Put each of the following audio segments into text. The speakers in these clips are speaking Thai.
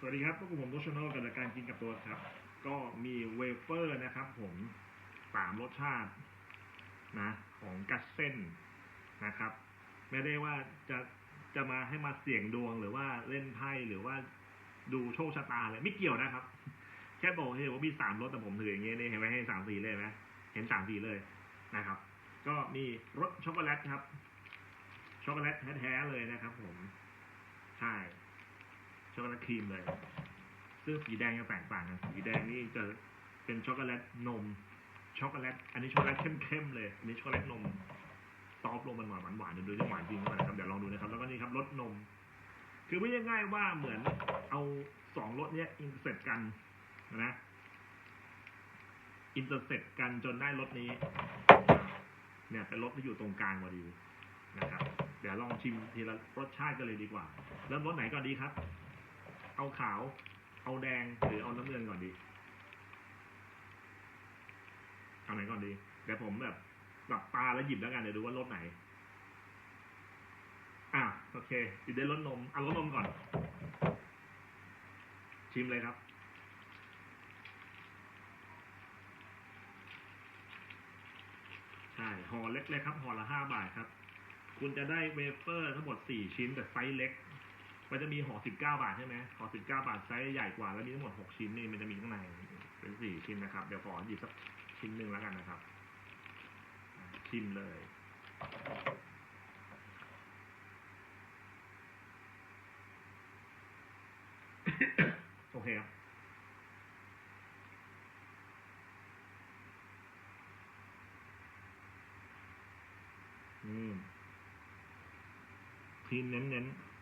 สวัสดีครับพวกผมโตชโนกับรายการกินกับตัวครับ ก็มีเวเฟอร์นะครับ ผมสามรสชาตินะ ของกัสเส้นนะครับ ไม่ได้ว่าจะจะมาให้มาเสี่ยงดวงหรือว่าเล่นไพ่หรือว่าดูโชคชะตาเลยไม่เกี่ยวนะครับ แค่บอกเห็นว่ามีสามรสแต่ผมถืออย่างเงี้ยนี่เห็นไหมให้สามสีเลยไหมเห็นสามสีเลยนะครับ ก็มีรสช็อกโกแลตครับ ช็อกโกแลตแท้ๆเลยนะครับ ช็อกโกแลตครีมเลย ซึ่งสีแดงจะแตกต่างกันสีแดงนี่จะเป็นช็อกโกแลตนม ช็อกโกแลต อันนี้ช็อกโกแลตเข้มๆเลยอันนี้ช็อกโกแลตนมซอฟต์ลงมันหวานหวานดูด้วยหวานจริงมานะครับเดี๋ยวลองดูนะครับ แล้วก็นี่ครับรสนม คือไม่ใช่ง่ายว่าเหมือนเอาสองรสเนี้ยอินเตอร์เซ็ตกันนะอินเตอร์เซ็ตกันจนได้รสนี้ เนี่ยเป็นรสที่อยู่ตรงกลางพอดีนะครับ เดี๋ยวลองชิมทีละรสชาติกันเลยดีกว่า เริ่มรสไหนก่อนดีครับ เอาขาว เอาแดงหรือเอาน้ำเงินก่อนดีเอาไหนก่อนดีเดี๋ยวผมแบบหลับตาแล้วหยิบแล้วกันเดี๋ยวดูว่ารสไหน อะโอเคอีกได้รสนมเอารสนมก่อน ชิมเลยครับใช่ห่อเล็กๆครับห่อละห้าบาทครับ คุณจะได้เวเฟอร์ทั้งหมดสี่ชิ้นแต่ไซส์เล็ก มันจะมีห่อสิบเก้าบาทใช่ไหมห่อสิบเก้าบาทไซส์ใหญ่กว่าแล้วมีทั้งหมดหกชิ้นนี่มันจะมีข้างในเป็นสี่ชิ้นนะครับ เดี๋ยวขอหยิบสักชิ้นหนึ่งแล้วกันนะครับอะชิมเลยโอเคครับอืมครีมเน้นๆอื้อหืออื้อหือ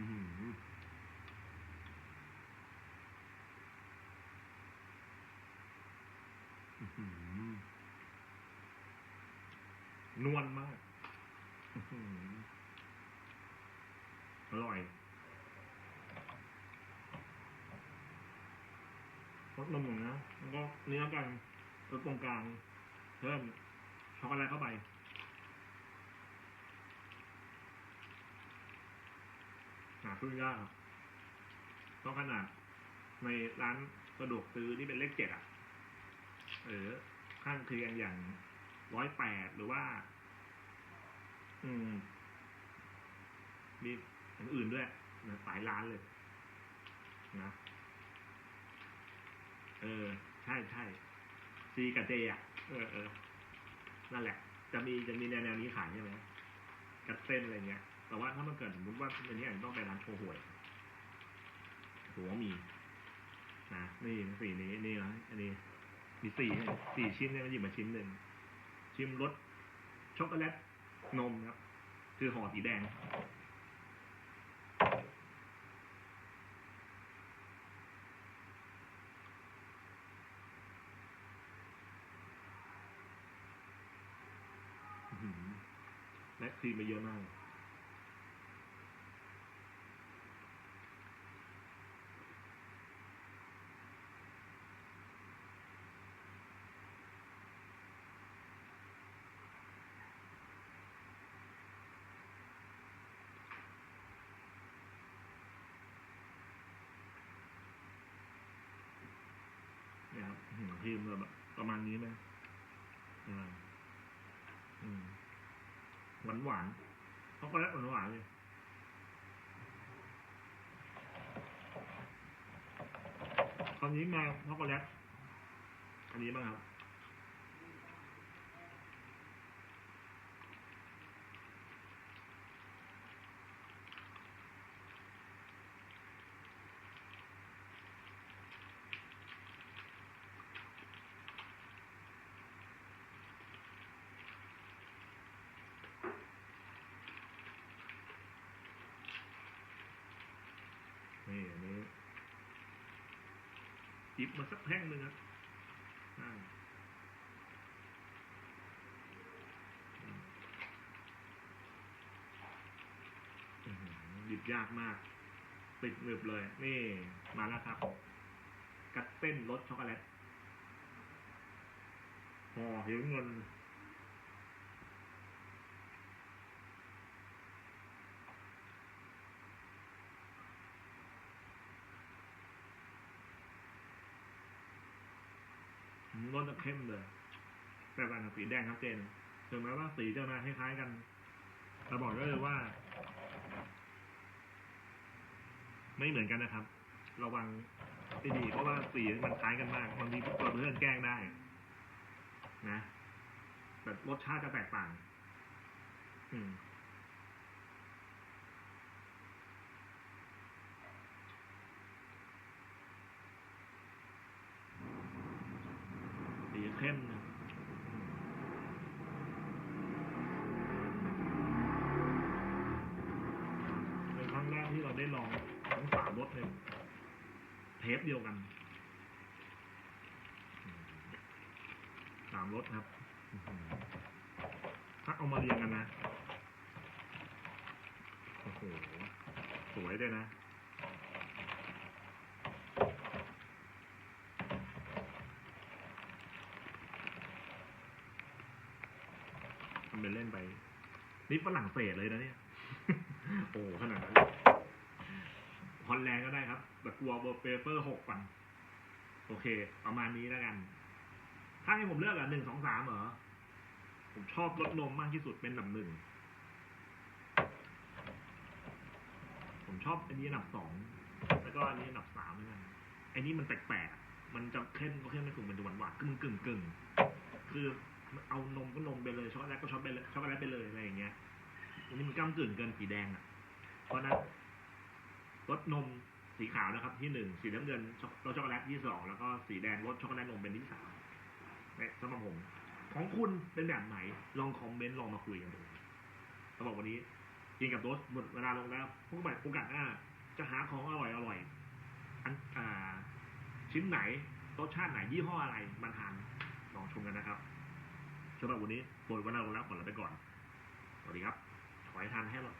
นวลมากอร่อยรสนมหนึ่งนะแล้วก็เนื้อกันรสตรงกลางเพิ่มช็อกโกแลตเข้าไปาซื้อยากเพราะขนาดในร้านสะดวกซื้อที่เป็นเลขเจ็ดอะ เออ ข้างเคียงอย่างร้อยแปดหรือว่า อืม มีอย่างอื่นด้วยนะหลายร้านเลยนะเออ ใช่ใช่ซีกับเจอะ เออเออนั่นแหละ จะมีจะมีแนวแนวนี้ขายใช่ไหมกัดเส้นอะไรเงี้ย แต่ว่าถ้ามันเกิดสมมติว่าอันนี้อาจจะต้องไปร้านโชห่วยหัวามีนะนี่สีนี้นี่นะอันนี้มีสี่สี่ชิ้นเนี่ยมันหยิบมาชิ้นหนึ่งชิมรสช็อกโกแลตนมครับ คือห่อสีแดงและครีมมาเยอะมาก เนี่ย พิมพ์แบบประมาณนี้ไหมอืมหวานหวานๆช็อกโกแลตหวานหวานๆเลยตอนนี้มาช็อกโกแลตอันนี้บ้างครับ นี่อันนี้ จิบมาสักแท่งหนึ่งครับหยิบยากมาก ติดหนึบเลย นี่มาแล้วครับ กัดเต้นรสช็อกโกแลตห่อหิวเงิน รสจะเข้มเลยแต่ต่างกับสีแดงครับเจนถึงแม้ว่าสีจะมาคล้ายๆกันแต่บอกได้เลยว่า ไม่เหมือนกันนะครับ ระวังดีๆเพราะว่าสีมันคล้ายกันมากบางทีตัวเพื่อนแกล้งได้ นะแต่รสชาติจะแตกต่าง อืม เข้มนเป็นครั้งแรกที่เราได้ลองทั้งสามรสในเทปเดียวกันสามรสครับถ้าเอามาเรียงกันนะ โอ้โห สวยด้วยนะ ทำเป็นเล่นไป นี่ฝรั่งเศสเลยนะเนี่ย โอ้ขนาดนั้นฮอลแลนด์ก็ได้ครับแต่กลัวเบอร์เปเปอร์หกปันโอเค ประมาณนี้แล้วกัน ถ้าให้ผมเลือกอะหนึ่งสองสามเหรอ ผมชอบรสนมมากที่สุดเป็นอันดับหนึ่ง ผมชอบอันนี้อันดับสอง แล้วก็อันนี้อันดับสามเหมือนกันไอันนี้มันแปลกๆ มันจะเข้มก็เข้มไม่ถูกมันจะหวานหวานๆกึ่งกึ่งกึ่งๆคือ เอานมก็นมไปเลยช็อกโกแลตก็ช็อกโกแลตช็อกโกแลตไปเลยอะไรอย่างเงี้ยอันนี้มันก้ามกึ่งเกินสีแดงอะ เพราะนั้นรสนมสีขาวนะครับ ที่หนึ่งสีน้ำเงินรสช็อกโกแลตที่สองแล้วก็สีแดงรสช็อกโกแลตนมเป็นที่สามเนี่ยสำหรับผมของคุณเป็นแบบไหน ลองคอมเมนต์ลองมาคุยกันดูสำหรับวันนี้กินกับโดสหมดเวลาลงแล้วพวกใหม่โอกาสหน้าจะหาของอร่อยอร่อยอันอ่าชิ้นไหนรสชาติไหนยี่ห้ออะไรมาทานลองชมกันนะครับ สำหรับวันนี้หมดเวลาเราลาก่อลาไปก่อน สวัสดีครับ ขอให้ทานให้เรา